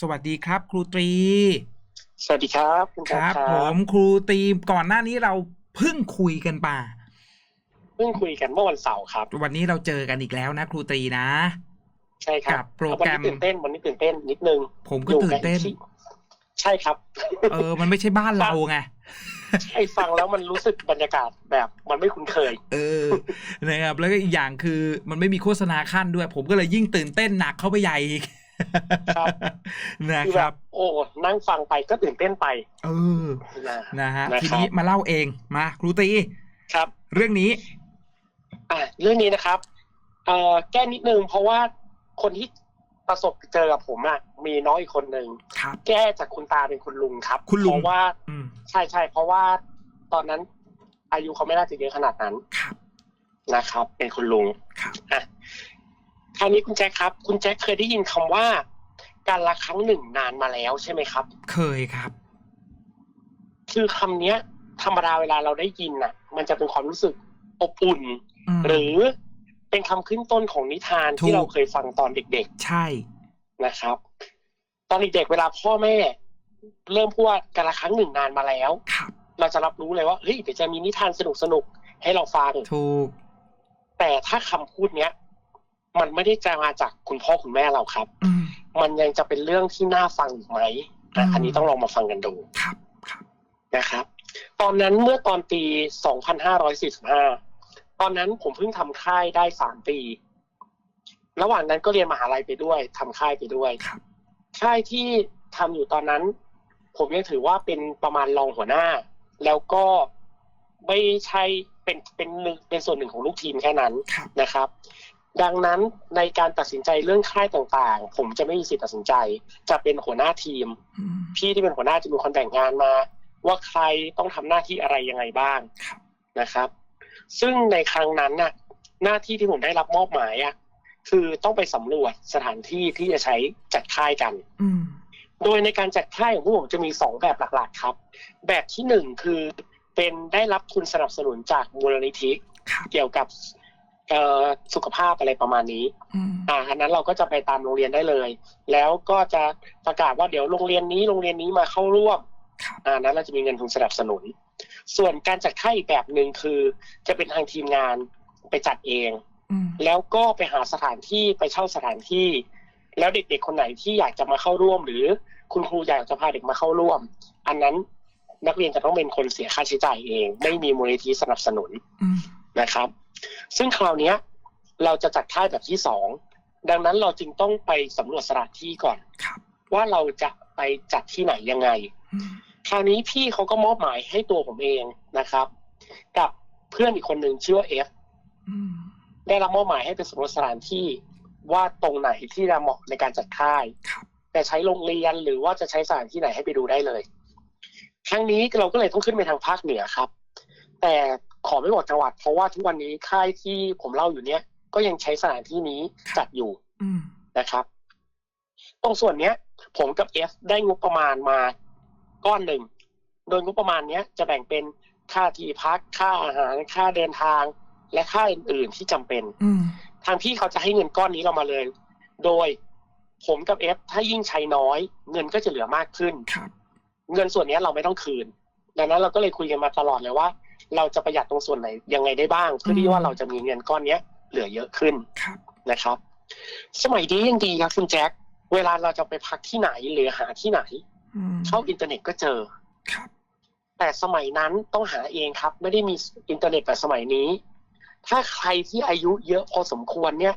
สวัสดีครับ ครูตรี สวัสดีครับคุณคแจ๊รับคผมครูตรีก่อนหน้านี้เราเพิ่งคุยกันมาเพิ่งคุยกันเมื่อวันเสาร์ครับ วันนี้เราเจอกันอีกแล้วนะครูตรีนะ ใช่ครักับบโปรแกรมวันนี้ตื่นเต้นวันนี้ตื่นเต้นนิดนึง ผมก็อยู่ตื่นเต้นที่ใช่ครับ เออ มันไม่ใช่บ้านเราไงไอ้ฟังแล้วมันรู้สึกบรรยากาศแบบมันไม่คุ้นเคย เออนะครับแล้วก็อีกอย่างคือมันไม่มีโฆษณาขั้นด้วย ผมก็เลยยิ่งตื่นเต้นหนักเข้าไปใหญ่อีก ครับนะคือคแบรับบโอ้นั่งฟังไปก็ตื่นเต้นไป เออนะนะฮะนะครับทีนี้มาเล่าเองมาครูตรีครับ เรื่องนี้ อะเรื่องนี้นะครับเอ่อแก้นิดนึงเพราะว่าคนที่ประสบเจอกับผมอะมีน้องอีกคนหนึ่งครับแก้จากคุณตาเป็นคุณลุงครับคุณลุงเพราะว่าอืมใช่ใช่เพราะว่าตอนนั้น อายุเขาไม่น่าจะเยอะขนาดนั้นครับนะครับ เป็นคุณลุงครับอะ คราวนี้คุณแจ็คครับ คุณแจ็คเคยได้ยินคำว่า การละครั้งหนึ่งนานมาแล้วใช่ไหมครับ เคยครับ คือคำเนี้ย ธรรมดาเวลาเราได้ยินน่ะ มันจะเป็นความรู้สึกอบอุ่นมหรือเป็นคำขึ้นต้นของนิทานถูที่กเราเคยฟังตอนเด็กใช่ๆนะครับ ตอนเด็กๆเวลาพ่อแม่ เริ่มพูดว่าการละครั้งหนึ่งนานมาแล้วครับเราจะรับรู้เลยว่าเฮ้ยเดี๋ยวจะมีนิทานสนุกๆให้เราฟังถูกแต่ถ้าคำพูดเนี้ย มันไม่ได้จะมาจากคุณพ่อคุณแม่เราครับอืมมันยังจะเป็นเรื่องที่น่าฟังอีกไหมอือะมอันนี้ต้องลองมาฟังกันดูครับครับนะครับ ตอนนั้นเมื่อตอนปี 2545 ตอนนั้นผมเพิ่งทำค่ายได้สามปี ระหว่างนั้นก็เรียนมหาลัยไปด้วยทำค่ายไปด้วยครับค่ายที่ทำอยู่ตอนนั้น ผมยังถือว่าเป็นประมาณรองหัวหน้า แล้วก็ไม่ใช่เป็นเป็นหนึ่งเป็นส่วนหนึ่งของลูกทีมแค่นั้นครับนะครับ ดังนั้นในการตัดสินใจเรื่องค่ายต่างๆ ผมจะไม่มีสิทธิ์ตัดสินใจ จะเป็นหัวหน้าทีมอืมพี่ที่เป็นหัวหน้าจะเป็นคนแบ่งงานมา ว่าใครต้องทำหน้าที่อะไรยังไงบ้างครับนะครับ ซึ่งในครั้งนั้นน่ะ หน้าที่ที่ผมได้รับมอบหมายอะคือต้องไปสำรวจสถานที่ที่จะใช้จัดค่ายกันอืมโดยในการจัดค่ายของพวกผมจะมีสองแบบหลักๆครับ แบบที่หนึ่งคือเป็นได้รับทุนสนับสนุนจากมูลนิธิครับเกี่ยวกับเอ่อ สุขภาพอะไรประมาณนี้อืมอ่าอันนั้นเราก็จะไปตามโรงเรียนได้เลย แล้วก็จะประกาศว่าเดี๋ยวโรงเรียนนี้โรงเรียนนี้มาเข้าร่วมครับอ่านั้นเราจะมีเงินทุนสนับสนุน ส่วนการจัดค่ายอีกแบบหนึ่งคือ จะเป็นทางทีมงานไปจัดเองอืมแล้วก็ไปหาสถานที่ไปเช่าสถานที่ แล้วเด็กๆคนไหนที่อยากจะมาเข้าร่วม หรือคุณครูอยากจะพาเด็กมาเข้าร่วม อันนั้นนักเรียนจะต้องเป็นคนเสียค่าใช้จ่ายเอง ไม่มีมูลนิธิสนับสนุนอืม นะครับ ซึ่งคราวเนี้ยเราจะจัดค่ายแบบที่สองดังนั้นเราจึงต้องไปสำรวจสถานที่ก่อนครับว่าเราจะไปจัดที่ไหนยังไงอืมคราวนี้พี่เขาก็มอบหมายให้ตัวผมเองนะครับ กับเพื่อนอีกคนหนึ่งชื่อว่าเอฟอืมได้รับมอบหมายให้ไปสำรวจสถานที่ว่าตรงไหนที่จะเหมาะในการจัดค่ายครับแต่ใช้โรงเรียนหรือว่าจะใช้สถานที่ไหนให้ไปดูได้เลยครั้งนี้เราก็เลยต้องขึ้นไปทางภาคเหนือครับ แต่ ขอไม่บอกจังหวัด เพราะว่าทุกวันนี้ค่ายที่ผมเล่าอยู่เนี้ยก็ยังใช้สถานที่นี้จัดอยู่อืมนะครับ ตรงส่วนเนี้ย ผมกับเอฟได้งบประมาณมาก้อนหนึ่ง โดยงบประมาณเนี้ยจะแบ่งเป็นค่าที่พัก ค่าอาหาร ค่าเดินทาง และค่าอื่น ๆที่จำเป็นอืมทางพี่เขาจะให้เงินก้อนนี้เรามาเลย โดยผมกับเอฟถ้ายิ่งใช้น้อย เงินก็จะเหลือมากขึ้นครับเงินส่วนนี้เราไม่ต้องคืน ดังนั้นเราก็เลยคุยกันมาตลอดเลยว่า เราจะประหยัดตรงส่วนไหนยังไงได้บ้าง เพื่อที่ว่าเราจะมีเงินก้อนเนี้ยเหลือเยอะขึ้นครับนะครับ สมัยนี้ยังดีครับคุณแจ็คเวลาเราจะไปพักที่ไหนหรือหาที่ไหนอืมเข้าอินเทอร์เน็ตก็เจอครับ แต่สมัยนั้นต้องหาเองครับ ไม่ได้มีอินเทอร์เน็ตแบบสมัยนี้ ถ้าใครที่อายุเยอะพอสมควรเนี่ย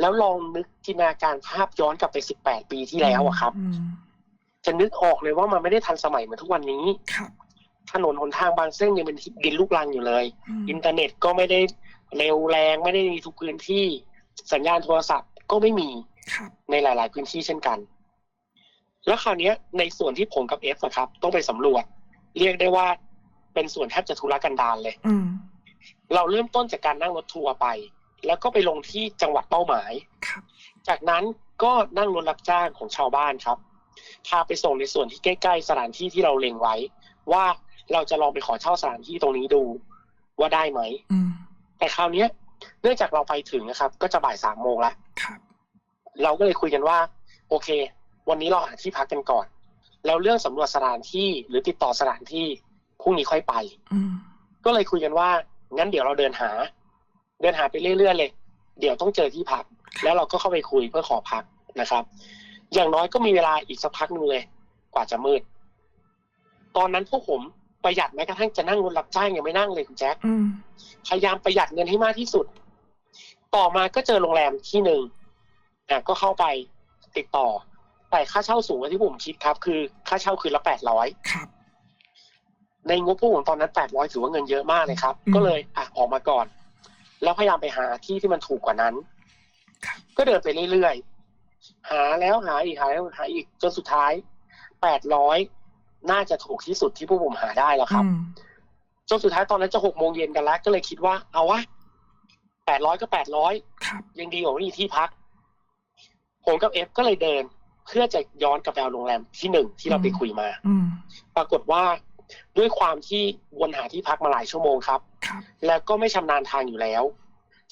แล้วลองนึกจินตนาการภาพย้อนกลับไป18ปีที่แล้วอะครับอืมจะนึกออกเลยว่ามันไม่ได้ทันสมัยเหมือนทุกวันนี้ครับ ถนนหนทางบางเส้นยังเป็นดินลูกรังอยู่เลยมอินเทอร์เน็ตก็ไม่ได้เร็วแรงไม่ได้มีทุกพื้นที่ สัญญาณโทรศัพท์ก็ไม่มีครับในหลาย ๆ พื้นที่เช่นกัน แล้วคราวเนี้ยในส่วนที่ผมกับเอฟครับ ต้องไปสำรวจ เรียกได้ว่าเป็นส่วนแทบจะทุรกันดารเลยอืมเราเริ่มต้นจากการนั่งรถทัวร์ไป แล้วก็ไปลงที่จังหวัดเป้าหมายครับจากนั้นก็นั่งรถรับจ้างของชาวบ้านครับ พาไปส่งในส่วนที่ใกล้ ๆ สถานที่ที่เราเล็งไว้ ว่า เราจะลองไปขอเช่าสถานที่ตรงนี้ดูว่าได้ไหมอืมแต่คราวเนี้ย เนื่องจากเราไปถึงนะครับ ก็จะบ่ายสามโมงแล้วครับเราก็เลยคุยกันว่า โอเค วันนี้เราหาที่พักกันก่อน แล้วเรื่องสำรวจสถานที่หรือติดต่อสถานที่พรุ่งนี้ค่อยไปอืมก็เลยคุยกันว่า งั้นเดี๋ยวเราเดินหา เดินหาไปเรื่อยๆเลย เดี๋ยวต้องเจอที่พัก แล้วเราก็เข้าไปคุยเพื่อขอพักนะครับ อย่างน้อยก็มีเวลาอีกสักพักหนึงเลย กว่าจะมืด ตอนนั้นพวกผม ประหยัดแม้กระทั่งจะนั่งรถรับจ้างยังไม่นั่งเลยคุณแจ็คอืมพยายามประหยัดเงินให้มากที่สุด ต่อมาก็เจอโรงแรมที่หนึ่งอะก็เข้าไปติดต่อ แต่ค่าเช่าสูงกว่าที่ผมคิดครับ คือค่าเช่าคืนละแปดร้อยครับในงบพวกผมตอนนั้นแปดร้อยถือว่าเงินเยอะมากเลยครับอืมก็เลยอะออกมาก่อน แล้วพยายามไปหาที่ที่มันถูกกว่านั้นครับก็เดินไปเรื่อยๆหาแล้วหาอีกหาแล้วหาอีกจนสุดท้ายแปดร้อย น่าจะถูกที่สุดที่พวกผมหาได้แล้วครับอืมจนสุดท้ายตอนนั้นจะหกโมงเย็นกันแล้วก็เลยคิดว่าเอาวะแปดร้อยก็แปดร้อยครับยังดีกว่าไม่มีที่พัก ผมกับเอฟก็เลยเดิน เพื่อจะย้อนกลับไปเอาโรงแรมที่หนึ่งที่เราไปคุยมาอืมปรากฏว่าด้วยความที่วนหาที่พักมาหลายชั่วโมงครับครับแล้วก็ไม่ชำนาญทางอยู่แล้ว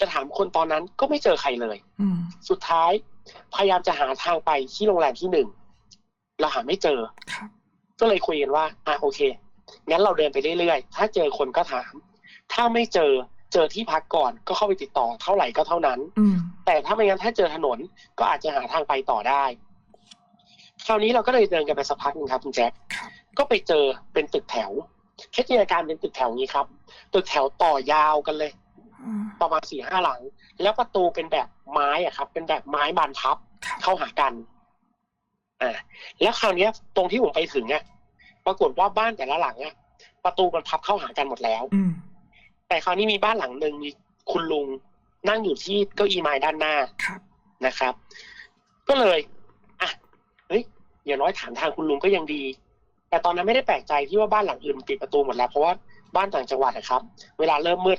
จะถามคนตอนนั้นก็ไม่เจอใครเลยอืมสุดท้าย พยายามจะหาทางไปที่โรงแรมที่หนึ่งเราหาไม่เจอครับ ก็เลยคุยกันว่าอะโอเคงั้นเราเดินไปเรื่อยๆ ถ้าเจอคนก็ถาม ถ้าไม่เจอเจอที่พักก่อนก็เข้าไปติดต่อเท่าไหร่ก็เท่านั้นอืมแต่ถ้าไม่งั้นถ้าเจอถนนก็อาจจะหาทางไปต่อได้ คราวนี้เราก็เลยเดินกันไปสักพักหนึงครับคุณแจ็คครับก็ไปเจอเป็นตึกแถวแค่จินตนาการเป็นตึกแถวนี้ครับตึกแถวต่อยาวกันเลยอืมประมาณสี่ห้าหลัง แล้วประตูเป็นแบบไม้อะครับ เป็นแบบไม้บานพับครับเข้าหากัน อ่าแล้วคราวเนี้ยตรงที่ผมไปถึงเนี่ยปรากฏว่าบ้านแต่ละหลังอะประตูมันพับเข้าหากันหมดแล้ว อืมแต่คราวนี้มีบ้านหลังหนึ่งมีคุณลุงนั่งอยู่ที่เก้าอี้ไม้ด้านหน้าครับ นะครับ ก็เลยอะเฮ้ยอย่างน้อยถามทางคุณลุงก็ยังดี แต่ตอนนั้นไม่ได้แปลกใจที่ว่าบ้านหลังอื่นปิดประตูหมดแล้วเพราะว่าบ้านต่างจังหวัดนะครับ เวลาเริ่มมืด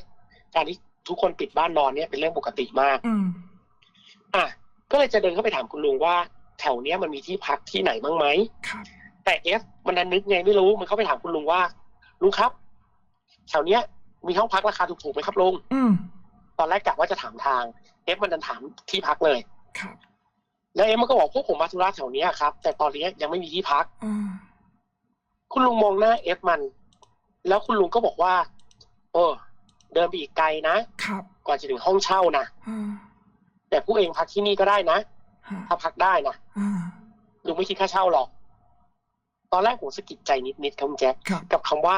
การที่ทุกคนปิดบ้านนอนเนี่ยเป็นเรื่องปกติมาก อืมอะก็เลยจะเดินเข้าไปถามคุณลุงว่า แถวเนี้ยมันมีที่พักที่ไหนบ้างไหมครับแต่เอฟมันนั้นนึกไงไม่รู้มันเข้าไปถามคุณลุงว่าลุงครับ แถวเนี้ย มีห้องพักราคาถูกๆไหมครับลุงอืมตอนแรกกะว่าจะถามทางเอฟมันดันถามที่พักเลยครับแล้วเอฟมันก็บอกพวกผมมาธุระแถวเนี้ยครับ แต่ตอนนี้ยังไม่มีที่พักอืมคุณลุงมองหน้าเอฟมัน แล้วคุณลุงก็บอกว่าเออเดินไปอีกไกลนะครับกว่าจะถึงห้องเช่านะอืมแต่ผู้เองพักที่นี่ก็ได้นะฮะ ถ้าพักได้นะอืมลุงไม่คิดค่าเช่าหรอก ตอนแรกผมสะกิดใจนิดๆครับคุณแจ๊คครับกับคำว่า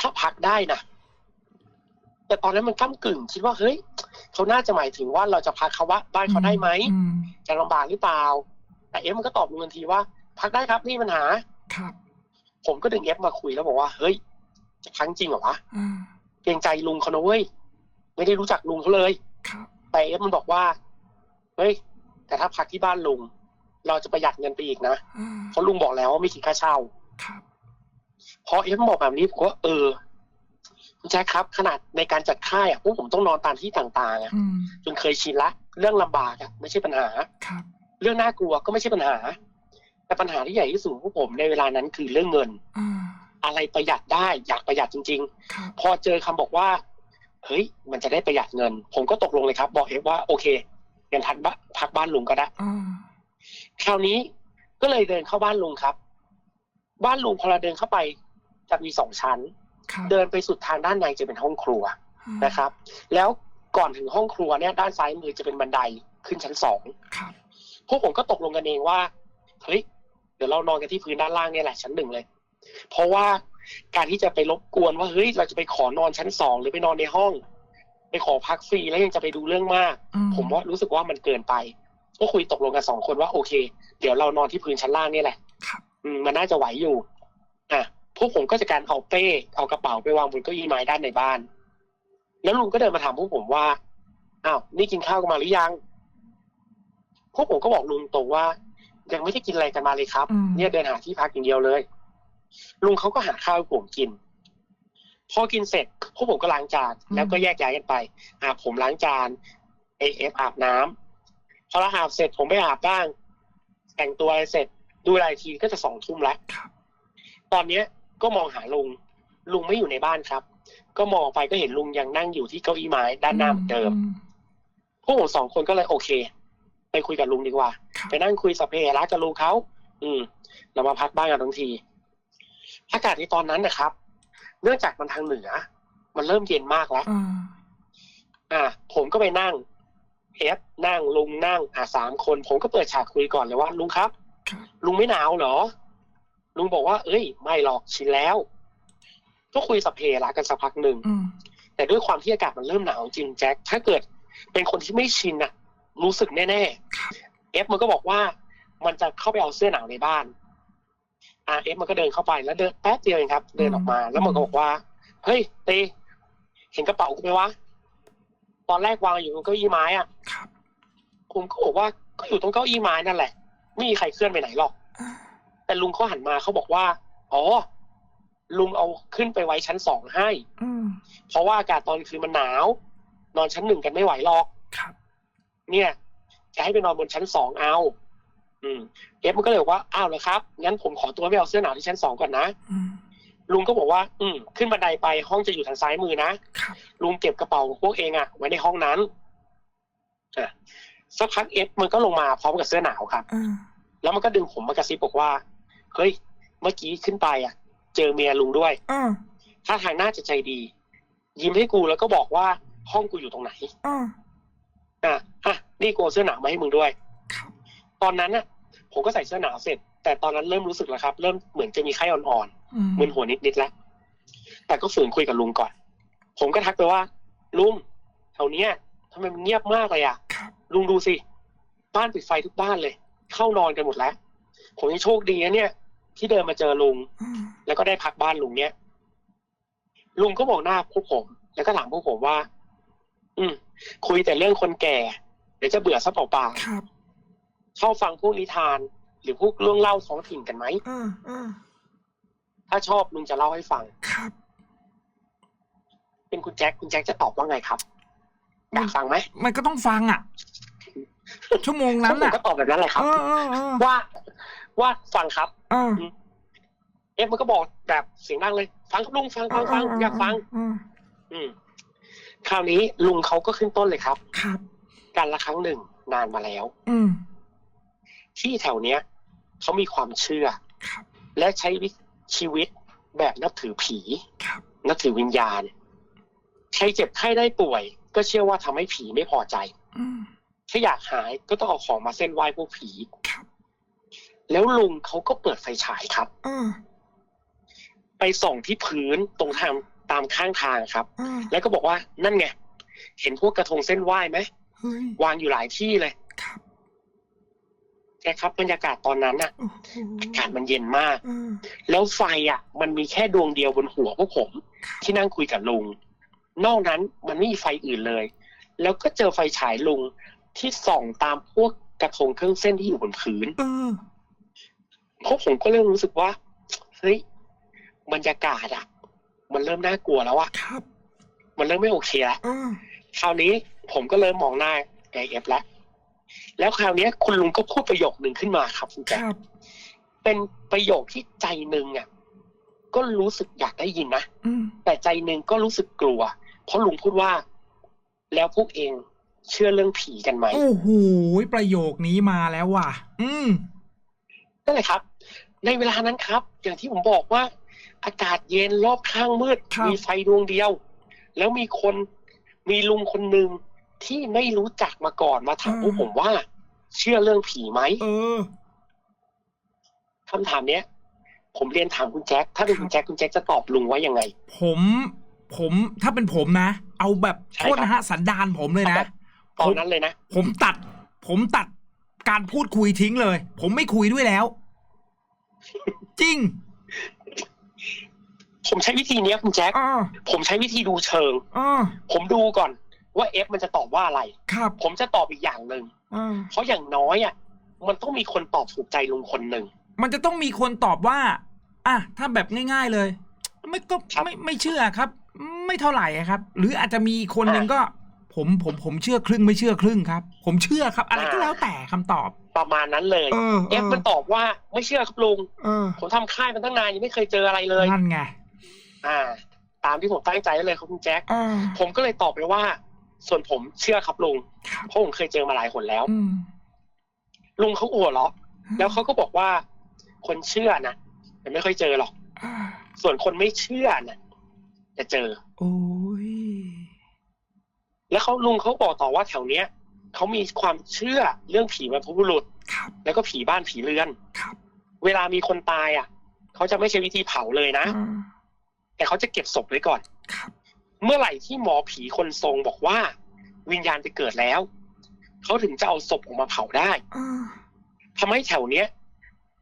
ถ้าพักได้นะแต่ตอนนั้นมันก้ากึ่ง คิดว่าเฮ้ยเขาน่าจะหมายถึงว่าเราจะพักเขาว่าบ้านเขาได้ไหมอืมจะลำบากหรือเปล่า แต่เอฟมันก็ตอบลุงทันทีว่า พักได้ครับนี่ปัญหาครับผมก็ดึงเอฟมาคุยแล้วบอกว่า เฮ้ยจะพักจริงเหรอวะอืมเกรงใจลุงเขานะเว้ยไม่ได้รู้จักลุงเขาเลยครับแต่เอฟมันบอกว่า เฮ้ย แต่ถ้าพักที่บ้านลุง เราจะประหยัดเงินไปอีกนะอืมเพราะลุงบอกแล้วว่าไม่คิดค่าเช่าครับพอเอฟบอกแบบนี้ผมก็เออคุณแจ๊คครับ ขนาดในการจัดค่ายอะพวกผมต้องนอนตามที่ต่างๆอะอืมจนเคยชินละ เรื่องลำบากอะไม่ใช่ปัญหาครับเรื่องน่ากลัวก็ไม่ใช่ปัญหา แต่ปัญหาที่ใหญ่ที่สุดของพวกผมในเวลานั้นคือเรื่องเงินอืมอะไรประหยัดได้อยากประหยัดจริงครับๆพอเจอคำบอกว่าเฮ้ยมันจะได้ประหยัดเงิน ผมก็ตกลงเลยครับ บอกเอฟว่าโอเค งั้นพักบ้านพักบ้านลุงก็ได้อืมคราวนี้ก็เลยเดินเข้าบ้านลุงครับ บ้านลุงพอเราเดินเข้าไปจะมีสองชั้นครับเดินไปสุดทางด้านในจะเป็นห้องครัวนะครับ แล้วก่อนถึงห้องครัวเนี่ยด้านซ้ายมือจะเป็นบันไดขึ้นชั้นสองครับพวกผมก็ตกลงกันเองว่าเฮ้ยเดี๋ยวเรานอนกันที่พื้นด้านล่างเนี่ยแหละชั้นหนึ่งเลย เพราะว่าการที่จะไปรบกวนว่าเฮ้ยเราจะไปขอนอนชั้นสองหรือไปนอนในห้อง ไปขอพักฟรีแล้วยังจะไปดูเรื่องมากอืผมว่ารู้สึกว่ามันเกินไป ก็คุยตกลงกันสองคนว่าโอเค เดี๋ยวเรานอนที่พื้นชั้นล่างนี่แหละครับอืมมันน่าจะไหวอยู่ อะพวกผมก็จะการเอาเป้เอากระเป๋าไปวางบนเก้าอี้ไม้ด้านในบ้าน แล้วลุงก็เดินมาถามพวกผมว่าอ้าวนี่กินข้าวกันมาหรือยัง พวกผมก็บอกลุงตรงว่า ยังไม่ได้กินอะไรกันมาเลยครับอืมเนี่ยเดินหาที่พักอย่างเดียวเลย ลุงเขาก็หาข้าวให้ผมกิน พอกินเสร็จพวกผมก็ล้างจานแล้วก็แยกย้ายกันไปอาผมล้างจานเอฟอาบน้ำพอเราอาบเสร็จผมไปอาบบ้าง แต่งตัวอะไรเสร็จดูอะไรทีก็จะสองทุ่มแล้วครับตอนเนี้ยก็มองหาลุง ลุงไม่อยู่ในบ้านครับ ก็มองไปก็เห็นลุงยังนั่งอยู่ที่เก้าอี้ไม้ด้านหน้าเหมือนเดิม พวกผมสองคนก็เลยโอเค ไปคุยกับลุงดีกว่าครับไปนั่งคุยสพเปรระกับลุงเขาอืม เรามาพักบ้านกันทั้งที อากาศในตอนนั้นนะครับ เนื่องจากมันทางเหนือ มันเริ่มเย็นมากแล้วอ่าอ่า ผมก็ไปนั่งเอฟนั่งลุงนั่ง อ่าสามคน ผมก็เปิดฉากคุยก่อนเลยว่าลุงครับครับ ลุงไม่หนาวเหรอ ลุงบอกว่า เอ้ย ไม่หรอกชินแล้ว ก็คุยสัพเพละกันสักพักหนึ่งอืมแต่ด้วยความที่อากาศมันเริ่มหนาวจริงแจ็คถ้าเกิดเป็นคนที่ไม่ชินอะรู้สึกแน่ครับๆเอฟมันก็บอกว่ามันจะเข้าไปเอาเสื้อหนาวในบ้าน อ่าเอฟมันก็เดินเข้าไปแล้วเดินแป๊บเดียวเองครับ เดินออกมา แล้วมันก็บอกว่า เฮ้ยตีเห็นกระเป๋ากูไหมวะ ตอนแรกวางอยู่บนเก้าอี้ไม้อะครับผมก็บอกว่าก็อยู่ตรงเก้าอี้ไม้นั่นแหละ ไม่มีใครเคลื่อนไปไหนหรอกอ่าแต่ลุงเขาหันมาเขาบอกว่า อ๋อ ลุงเอาขึ้นไปไว้ชั้นสองให้อืมเพราะว่าอากาศตอนคืนมันหนาวนอนชั้นหนึ่งกันไม่ไหวหรอก ครับ เนี่ย จะให้ไปนอนบนชั้นสองเอา อืมเอฟมันก็เลยบอกว่าอ้าวเหรอครับงั้นผมขอตัวไปเอาเสื้อหนาวที่ชั้นสองก่อนนะอืมลุงก็บอกว่า อืมขึ้นบันไดไปห้องจะอยู่ทางซ้ายมือนะครับลุงเก็บกระเป๋าของพวกเองอะไว้ในห้องนั้นอะสักพักเอฟมันก็ลงมาพร้อมกับเสื้อหนาวครับอ่าแล้วมันก็ดึงผมมากระซิบบอกว่าเฮ้ยเมื่อกี้ขึ้นไปอะเจอเมียลุงด้วยอ่าถ้าทางน่าจะใจดี ยิ้มให้กูแล้วก็บอกว่าห้องกูอยู่ตรงไหนอ่าอะอะนี่กูเอาเสื้อหนาวมาให้มึงด้วยครับ ตอนนั้นน่ะ ผมก็ใส่เสื้อหนาวเสร็จ แต่ตอนนั้นเริ่มรู้สึกแล้วครับ เริ่มเหมือนจะมีไข้อ่อนอืมๆมึนหัวนิดๆแล้วแต่ก็ฝืนคุยกับลุงก่อน ผมก็ทักไปว่า ลุงแถวเนี้ยทำไมมันเงียบมากเลยอะครับลุงดูสิ บ้านปิดไฟทุกบ้านเลย เข้านอนกันหมดแล้ว ผมยังโชคดีนะเนี่ย ที่เดินมาเจอลุงอืมแล้วก็ได้พักบ้านลุงเนี้ยลุงก็มองหน้าพวกผม แล้วก็ถามพวกผมว่า อืมคุยแต่เรื่องคนแก่ เดี๋ยวจะเบื่อซะเปล่าครับๆ ชอบฟังพวกนิทาน หรือพวกเรื่องเล่าท้องถิ่นกันไหมอ่าอ่าถ้าชอบลุงจะเล่าให้ฟัง ครับ เป็นคุณแจ็คคุณแจ็คจะตอบว่าไงครับอยากฟังไหมมันก็ต้องฟังอะ ชั่วโมงพวนั้กนผมอะก็ตอบแบบนั้นแหละครับ เออเออเออว่าว่าฟังครับ เออเอฟมันก็บอกแบบเสียงดังเลย ฟังครับลุงฟังฟังฟังอยากฟัง อืมอืม คราวนี้ลุงเขาก็ขึ้นต้นเลยครับ ครับการละครั้งหนึ่งนานมาแล้ว อืม ที่แถวเนี้ยเขามีความเชื่อครับและใช้ชีวิตแบบนับถือผีครับนับถือวิญญาณ ใครเจ็บไข้ได้ป่วย ก็เชื่อว่าทำให้ผีไม่พอใจอืมถ้าอยากหายก็ต้องเอาของมาเส้นไหว้พวกผีครับแล้วลุงเขาก็เปิดไฟฉายครับเออไปส่องที่พื้นตรงทางตามข้างทางครับเออแล้วก็บอกว่านั่นไง เห็นพวกกระทงเส้นไหว้ไหมเฮ้ยวางอยู่หลายที่เลยครับ แกครับบรรยากาศตอนนั้นน่ะโอ้โหอากาศมันเย็นมากเออแล้วไฟอะมันมีแค่ดวงเดียวบนหัวพวกผม ที่นั่งคุยกับลุง นอกนั้นมันไม่มีไฟอื่นเลย แล้วก็เจอไฟฉายลุงที่ส่องตามพวกกระทงเครื่องเส้นที่อยู่บนพื้นเออพวกผมก็เริ่มรู้สึกว่าเฮ้ยบรรยากาศอะมันเริ่มน่ากลัวแล้วอะครับมันเริ่มไม่โอเคแล้วเออคราวนี้ผมก็เริ่มมองหน้าไอเอฟแล้ว แล้วคราวนี้คุณลุงก็พูดประโยคหนึ่งขึ้นมาครับคุณคแจ๊ครับเป็นประโยคที่ใจหนึ่งอะ ก็รู้สึกอยากได้ยินนะอืมแต่ใจหนึ่งก็รู้สึกกลัว เพราะลุงพูดว่า แล้วพวกเองเชื่อเรื่องผีกันไหมโอ้โหประโยคนี้มาแล้วว่ะ อืมนั่นแหละครับ ในเวลานั้นครับ อย่างที่ผมบอกว่า อากาศเย็นรอบข้างมืดครับมีไฟดวงเดียว แล้วมีคนมีลุงคนหนึ่ง ที่ไม่รู้จักมาก่อนมาถามพวกผมว่า เชื่อเรื่องผีไหมเออคำถามเนี้ย ผมเรียนถามคุณแจ็คถ้าเป็นครับคุณแจ็คคุณแจ็คจะตอบลุงว่ายังไง ผมผมถ้าเป็นผมนะ เอาแบบใช่โทษนะฮะสันดานผมเลยเอานะแบบตอนนั้นเลยนะ ผมตัด ผมตัดการพูดคุยทิ้งเลย ผมไม่คุยด้วยแล้ว จริง ผมใช้วิธีเนี้ยคุณแจ็คอ่าผมใช้วิธีดูเชิงอ่าผมดูก่อน ว่าเอฟมันจะตอบว่าอะไร ครับ ผมจะตอบอีกอย่างหนึ่งอ่าเพราะอย่างน้อยอะมันต้องมีคนตอบถูกใจลุงคนหนึ่ง มันจะต้องมีคนตอบว่า อะถ้าแบบง่าย ๆเลย ไม่ก็ครับ ไม่ไม่เชื่อครับ ไม่เท่าไหร่อะครับ หรืออาจจะมีคนหนึ่งอ่าก็ ผมผมผมเชื่อครึ่งไม่เชื่อครึ่งครับ ผมเชื่อครับ อะไรก็อ่าแล้วแต่คำตอบ ประมาณนั้นเลยเออเอฟมันตอบว่าไม่เชื่อครับลุงเออผมทำค่ายมันตั้งนานยังไม่เคยเจออะไรเลย นั่นไงอ่า ตามที่ผมตั้งใจไว้เลยครับคุณแจ็คอ่าผมก็เลยตอบไปว่า ส่วนผมเชื่อครับลุงครับเพราะผมเคยเจอมาหลายคนแล้วอืมลุงเขาหัวเราะแล้วเขาก็บอกว่า คนเชื่อนะแต่ไม่ค่อยเจอหรอกอ่าส่วนคนไม่เชื่อนะจะเจอ โอ้ยแล้วเขาลุงเขาบอกต่อว่าแถวเนี้ยเขามีความเชื่อเรื่องผีบรรพบุรุษครับแล้วก็ผีบ้านผีเรือนครับ เวลามีคนตายอะเขาจะไม่ใช้วิธีเผาเลยนะอ่าแต่เขาจะเก็บศพไว้ก่อนครับ เมื่อไหร่ที่หมอผีคนทรงบอกว่า วิญญาณไปเกิดแล้ว เขาถึงจะเอาศพออกมาเผาได้อ่าทำให้แถวเนี้ย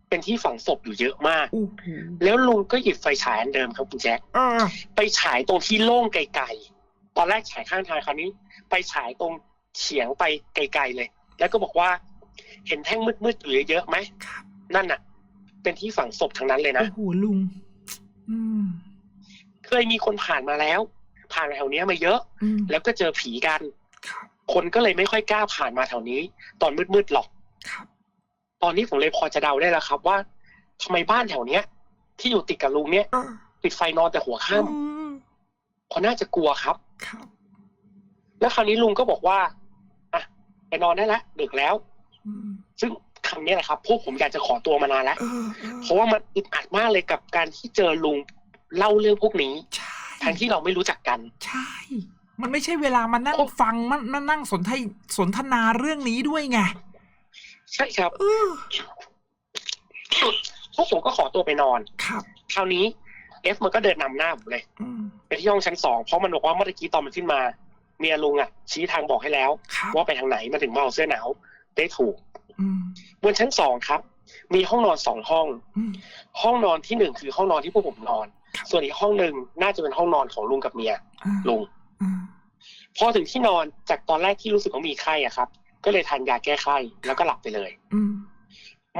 เป็นที่ฝังศพอยู่เยอะมากโอ้โหแล้วลุงก็หยิบไฟฉายอันเดิมครับคุณแจ็คอ่าไปฉายตรงที่โล่งไกลๆ ตอนแรกฉายข้างทางคราวนี้ ไปฉายตรงเฉียงไปไกลๆเลย แล้วก็บอกว่า เห็นแท่งมืดๆอยู่เยอะๆไหมครับนั่นน่ะ เป็นที่ฝังศพทั้งนั้นเลยนะ โอ้โหลุงอืมเคยมีคนผ่านมาแล้ว ผ่านแถวเนี้ยมาเยอะอืมแล้วก็เจอผีกันครับคนก็เลยไม่ค่อยกล้าผ่านมาแถวนี้ ตอนมืดๆหรอกครับตอนนี้ผมเลยพอจะเดาได้แล้วครับ ว่าทำไมบ้านแถวเนี้ย ที่อยู่ติดกับลุงเนี้ยอ่าปิดไฟนอนแต่หัวค่อืมำเขาน่าจะกลัวครับครับ แล้วคราวนี้ลุงก็บอกว่าอะไปนอนได้แล้วดึกแล้วอืมซึ่งคำนี้แหละครับพวกผมอยากจะขอตัวมานานแล้วเออเออเพราะว่ามันอึดอัดมากเลยกับการที่เจอลุงเล่าเรื่องพวกนี้ใช่ทั้งที่เราไม่รู้จักกัน ใช่ มันไม่ใช่เวลามานั่งโอ้ฟังมันมานั่งสนทยสนทนาเรื่องนี้ด้วยไง ใช่ครับเออพวกผมก็ขอตัวไปนอน ครับ คราวนี้เอฟมันก็เดินนำหน้าผมเลยอืมไปที่ห้องชั้นสองเพราะมันบอกว่าเมื่อกี้ตอนมันขึ้นมาเมียลุงอะ ชี้ทางบอกให้แล้วครับว่าไปทางไหนมาถึงมาเอาเสื้อหนาวได้ถูกอืมบนชั้นสองครับ มีห้องนอนสองห้องอืมห้องนอนที่หนึ่งคือห้องนอนที่พวกผมนอนครับ ส่วนอีกห้องหนึ่งน่าจะเป็นห้องนอนของลุงกับเมียอ่าลุงอ่าพอถึงที่นอนจากตอนแรกที่รู้สึกว่ามีไข้อะครับ ก็เลยทานยาแก้ไข้แล้วก็หลับไปเลยอืม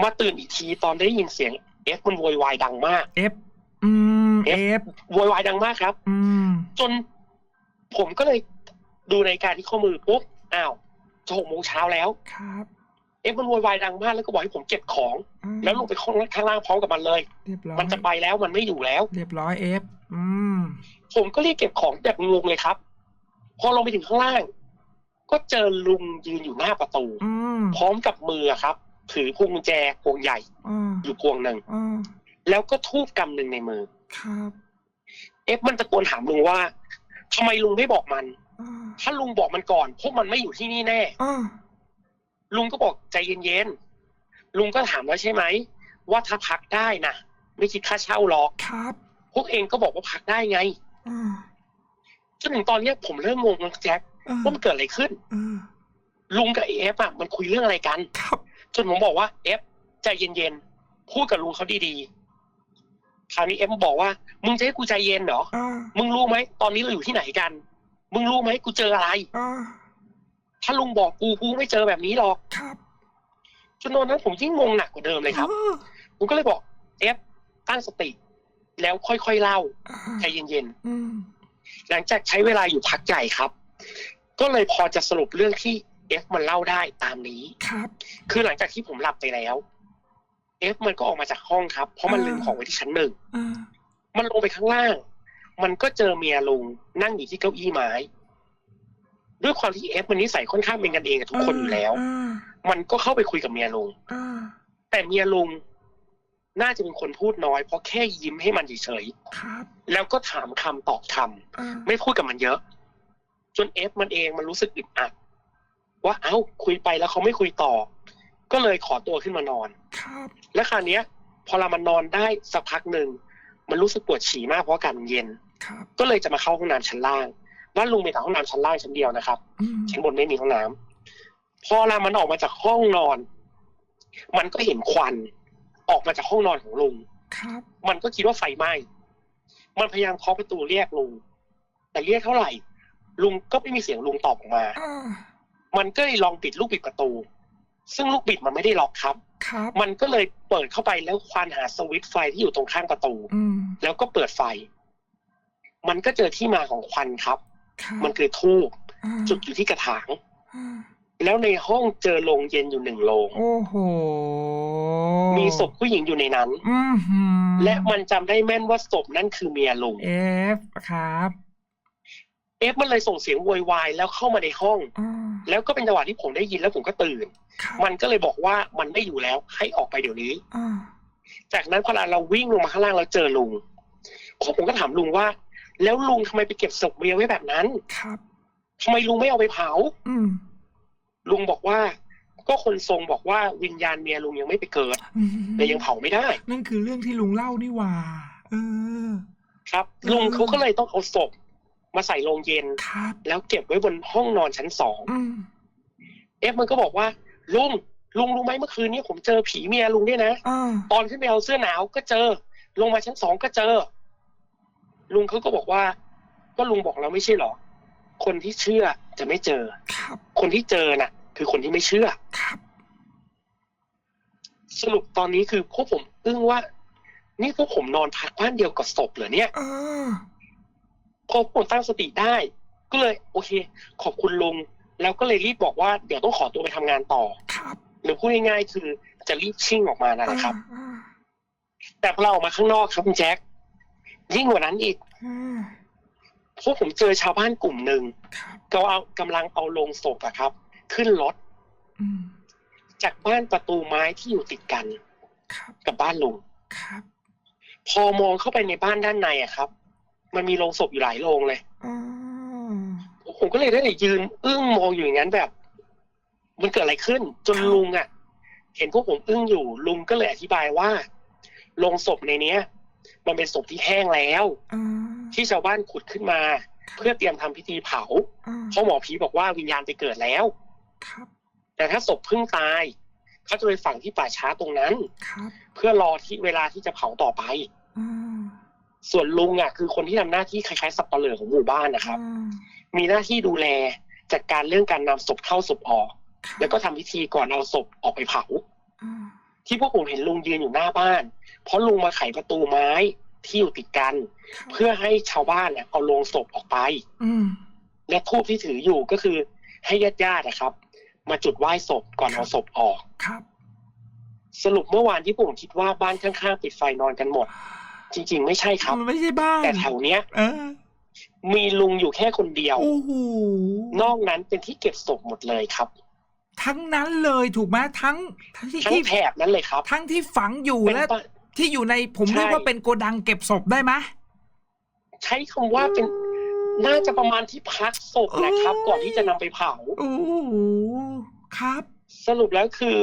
มาตื่นอีกทีตอนได้ยินเสียงเอฟมันโวยวายดังมากเอฟอืมเอฟโวยวายดังมากครับอืมจนผมก็เลยดูในาฬิการที่ข้อมือปุ๊บอ้าวจะหกโมงเช้าแล้วครับเอ ฟมันโวยวายดังมากแล้วก็บอกให้ผมเก็บของอืมแล้วลงไปข้างข้างล่างพร้อมกับมันเลยเรียบร้อยมันจะไปแล้วมันไม่อยู่แล้ว เรียบร้อยเอฟอืมผมก็รีบเก็บของแบบงงเลยครับ พอลงไปถึงข้างล่าง ก็เจอลุงยืนอยู่หน้าประตูอืมพร้อมกับมือครับ ถือพวงกุญแจพวงใหญ่ อ่าอยู่พวงหนึ่งอ่าแล้วก็ทูบกำหนึ่งในมือ ครับเอฟมันตะโกนถามลุงว่าทำไมลุงไม่บอกมัน อ่าถ้าลุงบอกมันก่อนพวกมันไม่อยู่ที่นี่แน่ อ่า ลุงก็บอกใจเย็นๆลุงก็ถามแล้วใช่ไหมว่าถ้าพักได้นะไม่คิดค่าเช่าหรอกครับ พวกเองก็บอกว่าพักได้ไงอ่าจนถึงตอนเนี้ยผมเริ่มงงนะแจ็คอ่าว่ามันเกิดอะไรขึ้นอ่าลุงกับเอฟอะมันคุยเรื่องอะไรกันครับจนผมบอกว่าเอฟใจเย็นๆพูดกับลุงเขาดีๆคราวนี้เอฟบอกว่า มึงจะให้กูใจเย็นเหรออ่ามึงรู้ไหมตอนนี้เราอยู่ที่ไหนกัน มึงรู้ไหมกูเจออะไรอ่า ถ้าลุงบอกกูกูไม่เจอแบบนี้หรอกครับจนตอนนั้นผมยิ่งงงหนักกว่าเดิมเลยครับอ่าผมก็เลยบอกเอฟตั้งสติ แล้วค่อยๆเล่าอ่าใจเย็นอืมๆหลังจากใช้เวลาอยู่พักใหญ่ครับ ก็เลยพอจะสรุปเรื่องที่เอฟมันเล่าได้ตามนี้ครับ คือหลังจากที่ผมหลับไปแล้วเอฟมันก็ออกมาจากห้องครับ เพราะมันอ่าลืมของไว้ที่ชั้นหนึ่งอ่ามันลงไปข้างล่าง มันก็เจอเมียลุงนั่งอยู่ที่เก้าอี้ไม้ ด้วยความที่เอฟมันนิสัยค่อนข้างเป็นกันเองกับทุกคนอยู่แล้วอ่ามันก็เข้าไปคุยกับเมียลุงอ่าแต่เมียลุงน่าจะเป็นคนพูดน้อย เพราะแค่ยิ้มให้มันเฉยครับๆแล้วก็ถามคำตอบคำอ่าไม่พูดกับมันเยอะ จนเอฟมันเองมันรู้สึกอึดอัดว่าเอ้าคุยไปแล้วเขาไม่คุยต่อ ก็เลยขอตัวขึ้นมานอนครับและคราวเนี้ย พอเรามันนอนได้สักพักหนึ่งมันรู้สึกปวดฉี่มากเพราะอากาศมันเย็นครับก็เลยจะมาเข้าห้องน้ำชั้นล่าง บ้านลุงมีแต่ห้องน้ำชั้นล่างชั้นเดียวนะครับอืมชั้นบนไม่มีห้องน้ำพอเรามันออกมาจากห้องนอน มันก็เห็นควันออกมาจากห้องนอนของลุงครับมันก็คิดว่าไฟไหม้มันพยายามเคาะประตูเรียกลุง แต่เรียกเท่าไหร่ ลุงก็ไม่มีเสียงลุงตอบออกมาอ่ามันก็เลยลองปิดลูกบิดประตู ซึ่งลูกบิดมันไม่ได้ล็อกครับครับ มันก็เลยเปิดเข้าไปแล้วควานหาสวิตช์ไฟที่อยู่ตรงข้างประตูอืมแล้วก็เปิดไฟ มันก็เจอที่มาของควันครับครับ มันคือทูบอ่าจุดอยู่ที่กระถางอ่าแล้วในห้องเจอโรงเย็นอยู่หนึ่งโรงโอ้โห มีศพผู้หญิงอยู่ในนั้นอืมหืมและมันจำได้แม่นว่าศพนั่นคือเมียลุง เอฟครับ เอฟมันเลยส่งเสียงโวยวายแล้วเข้ามาในห้องอ่าแล้วก็เป็นจังหวะที่ผมได้ยินแล้วผมก็ตื่นครับมันก็เลยบอกว่ามันไม่อยู่แล้วให้ออกไปเดี๋ยวนี้อ่าจากนั้นพอเราวิ่งลงมาข้างล่างเราเจอลุงผมก็ถามลุงว่า แล้วลุงทำไมไปเก็บศพเมียไว้แบบนั้น ครับทำไมลุงไม่เอาไปเผา อืมลุงบอกว่า ก็คนทรงบอกว่าวิญญาณเมียลุงยังไม่ไปเกิดอืมเลยยังเผาไม่ได้ นั่นคือเรื่องที่ลุงเล่านี่หว่า เออ ครับอืมลุงเขาก็เลยต้องเอาศพมาใส่โรงเย็น ครับ แล้วเก็บไว้บนห้องนอนชั้นสอง อืมเอฟมันก็บอกว่า ลุงลุงรู้ไหมเมื่อคืนนี้ผมเจอผีเมียลุงเนี่ยนะ อ่าตอนขึ้นไปเอาเสื้อหนาวก็เจอ ลงมาชั้นสองก็เจอ ลุงเขาก็บอกว่า ก็ลุงบอกเราไม่ใช่เหรอ คนที่เชื่อจะไม่เจอครับ คนที่เจอน่ะ คือคนที่ไม่เชื่อครับ สรุปตอนนี้คือพวกผมอึ้งว่า นี่พวกผมนอนพักบ้านเดียวกับศพเหรอเนี่ยเออพอผมตั้งสติได้ ก็เลย โอเค ขอบคุณลุงแล้วก็เลยรีบบอกว่าเดี๋ยวต้องขอตัวไปทำงานต่อครับ หรือพูดง่ายๆคือจะรีบชิ่งออกมานั่นแหละครับอ่าแต่พอเราออกมาข้างนอกครับคุณแจ็ค ยิ่งกว่านั้นอีกอ่าพวกผมเจอชาวบ้านกลุ่มหนึ่งครับก็เอากำลังเอาโลงศพอะครับ ขึ้นรถอืมจากบ้านประตูไม้ที่อยู่ติดกันครับกับบ้านลุงครับพอมองเข้าไปในบ้านด้านในอะครับ มันมีโลงศพอยู่หลายโลงเลยอ่าผมก็เลยได้แต่ยืน อึ้งมองอยู่อย่างนั้นแบบ มันเกิดอะไรขึ้น จนลุงอะเห็นพวกผมอึ้งอยู่ ลุงก็เลยอธิบายว่าโลงศพในเนี้ย มันเป็นศพที่แห้งแล้วอ่าที่ชาวบ้านขุดขึ้นมา เพื่อเตรียมทำพิธีเผาอ่าเพราะหมอผีบอกว่าวิญญาณไปเกิดแล้วครับแต่ถ้าศพเพิ่งตายเขาจะไปฝังที่ป่าช้าตรงนั้นครับเพื่อรอที่เวลาที่จะเผาต่อไปอ่าส่วนลุงอะ คือคนที่ทำหน้าที่คล้ายๆสับปะเหร่อของหมู่บ้านนะครับอ่ามีหน้าที่ดูแลจัดการเรื่องการนำศพเข้าศพออกครับแล้วก็ทำพิธีก่อนเอาศพออกไปเผาอ่าที่พวกผมเห็นลุงยืนอยู่หน้าบ้าน เพราะลุงมาไขประตูไม้ที่อยู่ติดกันครับเพื่อให้ชาวบ้านเนี่ยเอาโลงศพออกไปอืมและทูบที่ถืออยู่ก็คือ ให้ญาติญาติๆนะครับ มาจุดไหว้ศพก่อนเอาศพออกครับ สรุปเมื่อวานที่ผมคิดว่าบ้านข้างๆปิดไฟนอนกันหมด จริง ๆ ไม่ใช่ครับมันไม่ใช่บ้านแต่แถวเนี้ยเออมีลุงอยู่แค่คนเดียวโอ้โหนอกนั้นเป็นที่เก็บศพหมดเลยครับ ทั้งนั้นเลยถูกไหมทั้งทั้งที่ทั้งที่แถบนั้นเลยครับ ทั้งที่ฝังอยู่เป็นและบ้าน ที่อยู่ในผมใช่เรียกว่าเป็นโกดังเก็บศพได้ไหมใช้คำว่าเป็นน่าจะประมาณที่พักศพนะครับ ก่อนที่จะนำไปเผาโอ้โหครับ สรุปแล้วคือ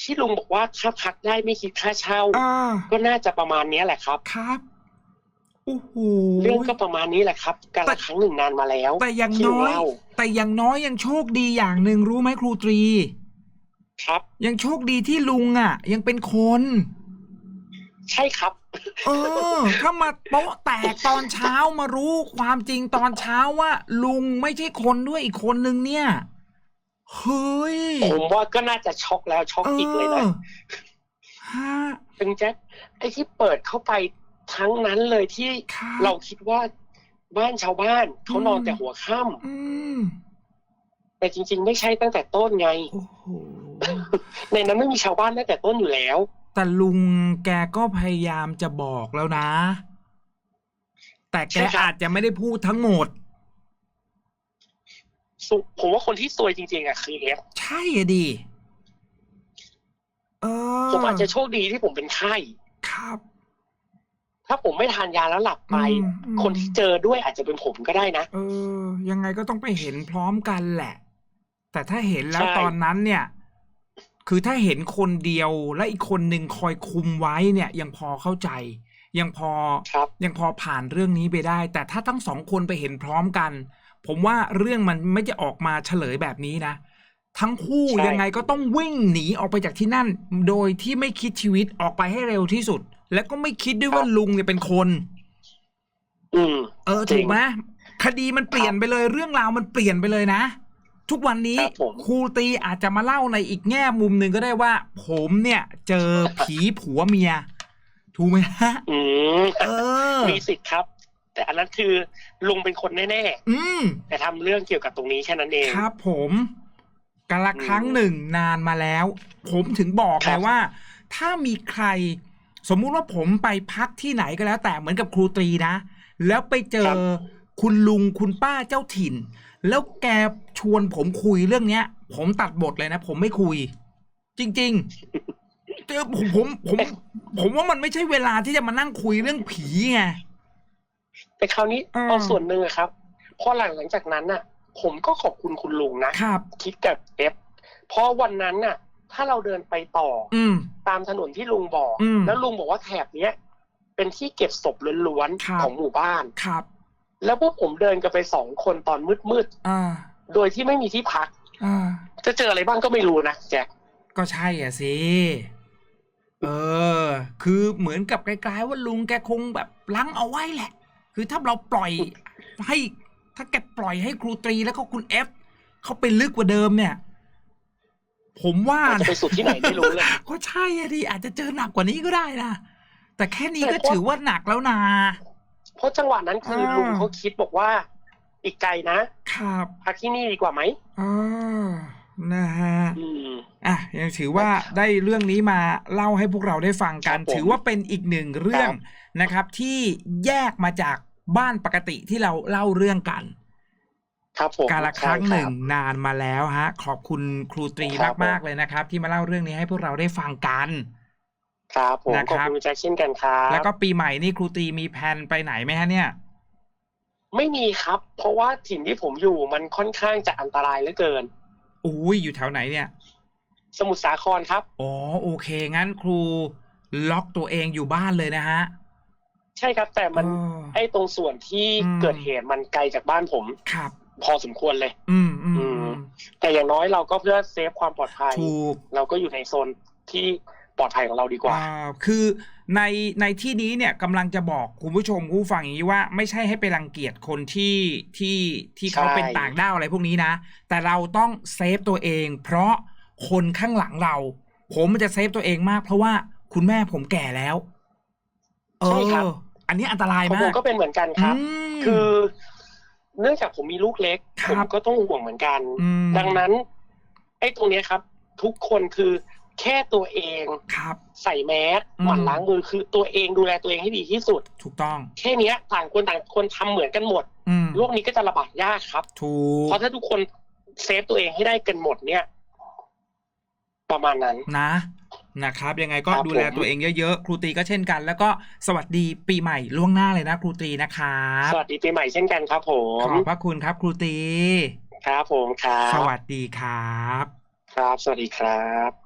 ที่ลุงบอกว่าถ้าพักได้ไม่คิดค่าเช่าอ่าก็น่าจะประมาณเนี้ยแหละครับครับโอ้โหเรื่องก็ประมาณนี้แหละครับการละครั้งหนึ่งนานมาแล้ว แต่อย่างที่ลุน้งอยเล่าแต่อย่างน้อยยังโชคดีอย่างหนึ่งรู้ไหมครูตรี ครับ ยังโชคดีที่ลุงอะ ยังเป็นคน ใช่ครับ เออ ถ้ามาโป๊ะแตกตอนเช้ามารู้ความจริงตอนเช้าว่า ลุงไม่ใช่คนด้วยอีกคนนึงเนี่ยเฮ้ยผมว่าก็น่าจะช็อกแล้วช็อกอีกเลยนะฮะเป็นแจ็คไอ้ที่เปิดเข้าไปทั้งนั้นเลยที่ครับเราคิดว่าบ้านชาวบ้านเขานอนอืมแต่หัวค่ำอืมแต่จริง ๆ ไม่ใช่ตั้งแต่ต้นไงโอ้โหในนั้นไม่มีชาวบ้านตั้งแต่ต้นอยู่แล้ว แต่ลุงแกก็พยายามจะบอกแล้วนะ แต่แกใช่ครับอาจจะไม่ได้พูดทั้งหมดสุผมว่าคนที่ซวยจริง ๆ อะคือเอฟใช่อะดิเออผมอาจจะโชคดีที่ผมเป็นไข้ครับ ถ้าผมไม่ทานยาแล้วหลับไปอืมอืมคนที่เจอด้วยอาจจะเป็นผมก็ได้นะเออ ยังไงก็ต้องไปเห็นพร้อมกันแหละ แต่ถ้าเห็นแล้วใช่ตอนนั้นเนี่ย คือถ้าเห็นคนเดียวและอีกคนหนึ่งคอยคุมไว้เนี่ย ยังพอเข้าใจ ยังพอครับยังพอผ่านเรื่องนี้ไปได้ แต่ถ้าทั้งสองคนไปเห็นพร้อมกัน ผมว่าเรื่องมันไม่จะออกมาเฉลยแบบนี้นะ ทั้งคู่ใช่ยังไงก็ต้องวิ่งหนีออกไปจากที่นั่น โดยที่ไม่คิดชีวิตออกไปให้เร็วที่สุด แล้วก็ไม่คิดด้วยว่าลุงเนี่ยเป็นคน อืมเออจริถูงกไหมคดีมันเปลี่ยนไปเลย เรื่องราวมันเปลี่ยนไปเลยนะ ทุกวันนี้ครับผมครูตีอาจจะมาเล่าในอีกแง่มุมหนึ่งก็ได้ว่า ผมเนี่ย เจอผีผัวเมีย ถูกไหมฮะอืมเออมีสิทธิ์ครับ แต่อันนั้นคือลุงเป็นคนแน่อืมๆแต่ทำเรื่องเกี่ยวกับตรงนี้แค่นั้นเองครับ ผมกาละอืมครั้งหนึ่งนานมาแล้ว ผมถึงบอกครัไงบว่า ถ้ามีใคร สมมุติว่าผมไปพักที่ไหนก็แล้ว แต่เหมือนกับครูตรีนะ แล้วไปเจอคุณลุงคุณป้าเจ้าถิ่น แล้วแกช วนผมคุยเรื่องเนี้ย ผมตัดบทเลยนะ ผมไม่คุย จริงเจอผมผมผม ผมว่ามันไม่ใช่เวลาที่จะมานั่งคุยเรื่องผีไงแต่คราวนี้อืมเอาส่วนหนึ่งอะครับพอหลังหลังจากนั้นน่ะ ผมก็ขอบคุณคุณลุงนะครับ คิดกับเอฟเพราะวันนั้นน่ะ ถ้าเราเดินไปต่อ อืม ตามถนนที่ลุงบอก อืมแล้วลุงบอกว่าแถบเนี้ย เป็นที่เก็บศพล้วนครับ ๆของหมู่บ้าน ครับ แล้วพวกผมเดินกันไปสองคนตอนมืดอ่าๆ โดยที่ไม่มีที่พักอ่าจะเจออะไรบ้างก็ไม่รู้นะแจ็คก็ใช่อะสิเออ คือเหมือนกับไกลๆว่าลุงแกคงแบบลังเอาไว้แหละ คือถ้าเราปล่อยให้ ถ้าแกปล่อยให้ครูตรีแล้วก็คุณเอฟเขาไปลึกกว่าเดิมเนี่ย ผมว่ามันจะไปสุดที่ไหนไม่รู้เลยก็ใช่อะดิอาจจะเจอหนักกว่านี้ก็ได้นะแต่แค่นี้ก็แต่เพราะถือว่าหนักแล้วนะเพราะจังหวะนั้นคืออาลุงเขาคิดบอกว่า อีกไกลนะครับพักที่นี่ดีกว่าไหมอ๋อนะฮะอืมอะยังถือว่าได้เรื่องนี้มาเล่าให้พวกเราได้ฟังกันครับผมถือว่าเป็นอีกหนึ่งเรื่องนะครับ ที่แยกมาจากบ้านปกติที่เราเล่าเรื่องกัน ครับผมการละครั้งหนึ่งใช่นานมาแล้วฮะ ขอบคุณครูตรีครับมากผมๆเลยนะครับ ที่มาเล่าเรื่องนี้ให้พวกเราได้ฟังกันครับผมนะขคอบรับคุณแจ็คเช่นกันครับแล้วก็ปีใหม่นี่ครูตรีมีแผนไปไหนไหมฮะเนี่ย ไม่มีครับ เพราะว่าถิ่นที่ผมอยู่มันค่อนข้างจะอันตรายเหลือเกินอุ้ยอยู่แถวไหนเนี่ย สมุทรสาครครับอ๋อโอเค งั้นครูล็อกตัวเองอยู่บ้านเลยนะฮะ ใช่ครับ แต่มันเออไอ้ตรงส่วนที่อืมเกิดเหตุมันไกลจากบ้านผมครับ พอสมควรเลย อืมอืมอือืมมแต่อย่างน้อยเราก็เพื่อเซฟความปลอดภัยถูกเราก็อยู่ในโซนที่ปลอดภัยของเราดีกว่าอ่าคือ ในในที่นี้เนี่ยกำลังจะบอกคุณผู้ชมผู้ฟังอย่างนี้ว่าไม่ใช่ให้ไปรังเกียจคนที่ที่ที่เขาใช่เป็นต่างด้าวอะไรพวกนี้นะ แต่เราต้องเซฟตัวเอง เพราะคนข้างหลังเรา ผมมันจะเซฟตัวเองมาก เพราะว่าคุณแม่ผมแก่แล้วเอใช่ครับออันนี้อันตรายของมาผกมก็เป็นเหมือนกันครับอืมคือเนื่องจากผมมีลูกเล็กคผรับมก็ต้องห่วงเหมือนกันอืมดังนั้นไอ้ตรงเนี้ยครับ ทุกคนคือ แค่ตัวเองครับ ใส่แมสอืมหมั่นล้างมือคือตัวเองดูแลตัวเองให้ดีที่สุด ถูกต้อง แค่เนี้ยต่างคนต่างคนทำเหมือนกันหมดอืมโรคนี้ก็จะระบาดยากครับถูกเพราะถ้าทุกคนเซฟตัวเองให้ได้กันหมดเนี่ย ประมาณนั้นนะนะครับ ยังไงก็ครับดูแลผมตัวเองเยอะๆ ครูตรีก็เช่นกัน แล้วก็สวัสดีปีใหม่ล่วงหน้าเลยนะครูตรีนะครับสวัสดีปีใหม่เช่นกันครับผขมอบพระคุณครับ ครูตรีครับผมครับ สวัสดีครับ ครับ สวัสดีครับ